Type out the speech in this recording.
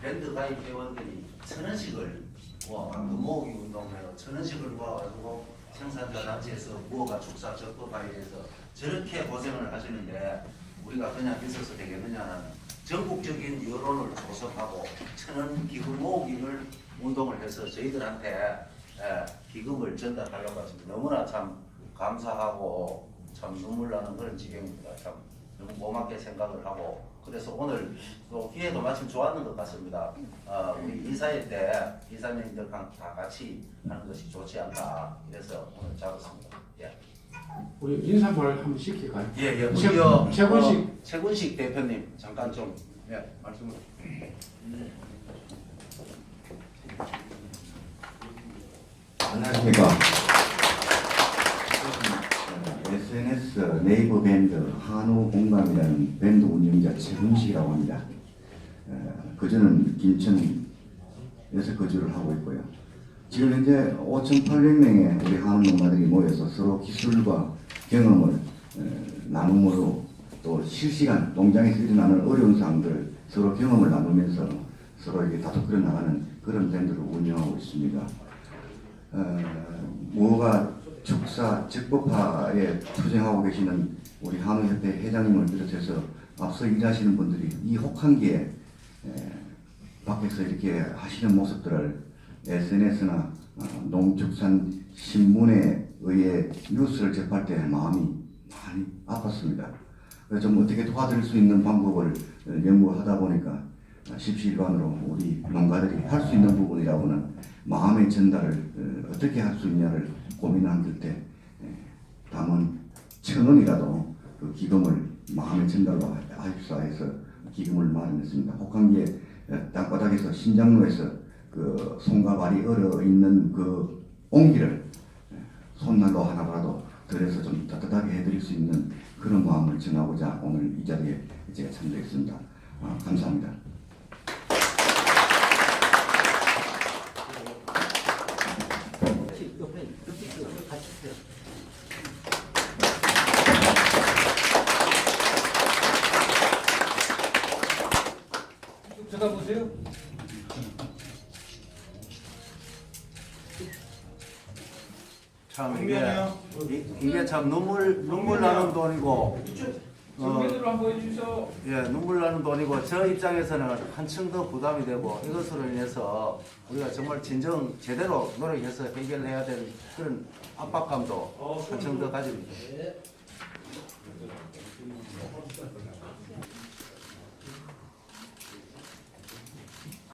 밴드 가입 회원들이 천 원씩을 모아 모으기 운동해요. 천 원씩을 모아가지고 생산자 단체에서 무허가 축사 적법 가입해서 저렇게 고생을 하시는데 우리가 그냥 있어서 되겠느냐는 전국적인 여론을 조성하고 천원 기금 모으기를 운동을 해서 저희들한테 예, 기금을 전달하려고 하십니다. 너무나 참 감사하고 참 눈물 나는 그런 지경입니다. 참 고맙게 생각을 하고 그래서 오늘 또 기회도 마침 좋았는 것 같습니다. 어, 우리 이사회 때 이사님들 다 같이 하는 것이 좋지 않다. 그래서 오늘 잡았습니다. 예, 우리 인사말 한번 시킬까요? 예, 예. 최- 우리 어, 최군식. 어, 최군식 대표님 잠깐 좀 예, 말씀을. 안녕하십니까. SNS 네이버 밴드 한우 공감이라는 밴드 운영자 최훈식이라고 합니다. 어, 거주는 김천에서 거주를 하고 있고요. 지금 현재 5,800명의 우리 한우 농가들이 모여서 서로 기술과 경험을 어, 나눔으로 또 실시간 농장에서 일어나는 어려운 사항들을 서로 경험을 나누면서 서로 이렇게 다독거려 나가는 그런 밴드를 운영하고 있습니다. 어, 무허가 축사 적법화에 투쟁하고 계시는 우리 한우협회 회장님을 비롯해서 앞서 일하시는 분들이 이 혹한기에 에, 밖에서 이렇게 하시는 모습들을 SNS나 어, 농축산 신문에 의해 뉴스를 접할 때 마음이 많이 아팠습니다. 그래서 좀 어떻게 도와드릴 수 있는 방법을 어, 연구하다 보니까 십시일반으로 우리 농가들이 할 수 있는 부분이라고는 마음의 전달을 어, 어떻게 할 수 있냐를 고민한 끝에 에, 담은 천 원이라도 그 기금을 마음의 전달로 하입사해서 기금을 마련했습니다. 혹한기에 에, 땅바닥에서 신장로에서 그 손과 발이 얼어 있는 그 옹기를 에, 손난로 하나라도 들여서 좀 따뜻하게 해드릴 수 있는 그런 마음을 전하고자 오늘 이 자리에 제가 참여했습니다. 아, 감사합니다. 쳐다보세요. 참 이게 이- 이게 참 눈물 눈물 나는 돈이고 정면으로 한번 해주세요. 예 눈물 나는 돈이고 저 입장에서는 한층 더 부담이 되고 이것으로 인해서 우리가 정말 진정 제대로 노력해서 해결해야 될 그런 압박감도 한층 더 가집니다.